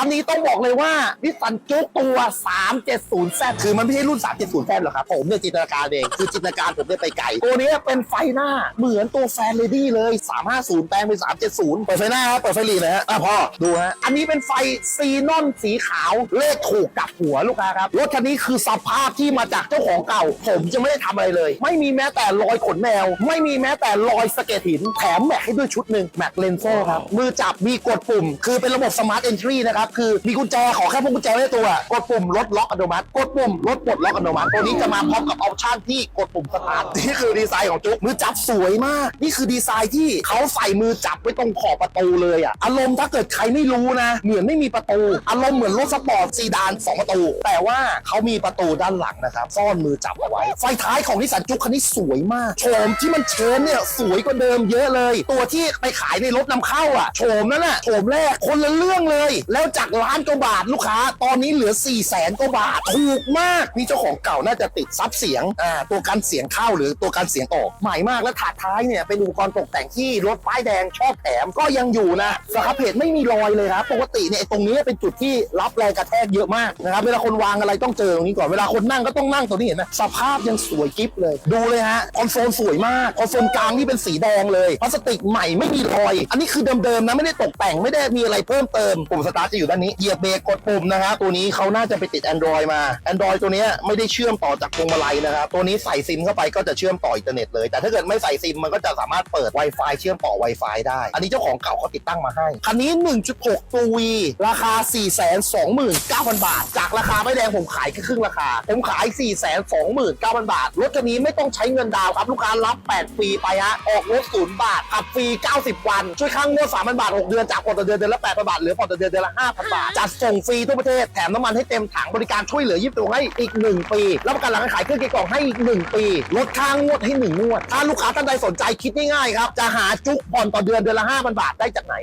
คันนี้ต้องบอกเลยว่านิสสันจุกตัว 370แซคือมันไม่ใช่รุ่น 370แซหรอกครับ ผมเนี่ยจินตนาการเอง คือจินตนาการผมเนี่ยไปไกล ตัวนี้เป็นไฟหน้าเหมือนตัวแฟนเลดี้เลย 350 แปลงเป็น 370 เปิดไฟหน้าครับเปิดไฟหลีนะฮะอะพ่อดูฮะ อันนี้เป็นไฟซีนอนสีขาว เลขถูกกลับหัวลูกค้าครับ รถคันนี้คือสภาพที่มาจากเจ้าของเก่า ผมจะไม่ได้ทำอะไรเลย ไม่มีแม้แต่รอยขนแมว ไม่มีแม้แต่รอยสะเก็ดหิน แถมแม็กให้ด้วยชุดหนึ่งแม็กเลนโซ่ครับ มือจับมีกดปุ่ม คือเป็นระบบสมาร์ทเอนทรีนะครับคือมีกุญแจขอแค่พวงกุญแจไว้ในตัว กดปุ่มรถล็อกอัตโนมัติ กดปุ่มรถปลดล็อกอัตโนมัติ ตัวนี้จะมาพร้อมกับออปชั่นที่กดปุ่มสตาร์ทนี่คือดีไซน์ของจุ๊กมือจับสวยมาก นี่คือดีไซน์ที่เขาใส่มือจับไว้ตรงขอบประตูเลยอะอารมณ์ถ้าเกิดใครไม่รู้นะ เหมือนไม่มีประตู อารมณ์เหมือนรถสปอร์ตซีดานสองประตู แต่ว่าเขามีประตูด้านหลังนะครับซ่อนมือจับเอาไว้ ไฟท้ายของนิสสันจุ๊กคันนี้สวยมากโฉมที่มันเชนเนี่ยสวยกว่าเดิมเยอะเลย ตัวที่ไปขายในรถนำเข้าอะโฉมนั่นน่ะโฉมแรกคนละเรื่องเลย แล้วจากล้านกว่าบาทลูกค้า ตอนนี้เหลือ4ี่แสนกว่าบาท ถูกมากนี่เจ้าของเก่าน่าจะติดซับเสียงอ่าตัวกันเสียงเข้าหรือตัวกันเสียงออกใหม่มากแล้วถาดท้ายเนี่ยเป็นอุปกรณ์ตกแต่งที่รถป้ายแดงชอบแถมก็ยังอยู่นะสครับเพจไม่มีรอยเลยครับปกติเนี่ยไอ้ตรงนี้เป็นจุดที่รับแรงกระแทกเยอะมากนะครับเวลาคนวางอะไรต้องเจอตรงนี้ก่อนเวลาคนนั่งก็ต้องนั่งตรงนี้เห็นไหมสภาพยังสวยกิ๊บเลย ดูเลยฮะคอนโซลสวยมากคอนโซลกลางนี่เป็นสีแดงเลยพลาสติกใหม่ไม่มีรอย อันนี้คือเดิมๆนะไม่ได้ตกแต่งไม่ได้มีอะไรเพิ่มเติมปุ่มสตาร์ทจะอยู่ด้านนี้เหยียบเบรกกดปุ่มนะครับตัวนี้เขาน่าจะไปติด Android มา Android ตัวนี้ไม่ได้เชื่อมต่อจากพวงมาลัยนะครับตัวนี้ใส่ซิมเข้าไปก็จะเชื่อมต่ออินเทอร์เน็ตเลย แต่ถ้าเกิดไม่ใส่ซิมมันก็จะสามารถเปิด Wi-Fi เชื่อมต่อ Wi-Fi ได้ อันนี้เจ้าของเก่าเขาติดตั้งมาให้ คันนี้ 1.6 ตัว V ราคา 429,000 บาท จากราคาไม่แดงผมขายแค่ครึ่งราคา ผมขาย 429,000 บาท รถคันนี้ไม่ต้องใช้เงินดาวครับ ลูกค้ารับ8ฟรีไปฮะ ออกรถศูนย์บาทขับฟรี 90 วัน ช่วยค้างงวด3,000 บาท 6 เดือน จากผ่อนต่อเดือนเดือนละ8,000 บาท เหลือผ่อนต่อเดือนเดือนละ5,000บาท จัดส่งฟรีทั่วประเทศ แถมน้ำมันให้เต็มถัง บริการช่วยเหลือยิบตัวให้อีก 1 ปี รับประกันหลังการขายเครื่องเกียร์กล่องให้อีก 1 ปี ลดค่างวดให้ 1 งวด ถ้าลูกค้าท่านใดสนใจคิดง่ายๆครับ จะหาจุกผ่อนต่อเดือนเดือนละ 5,000 บาทได้จากไหน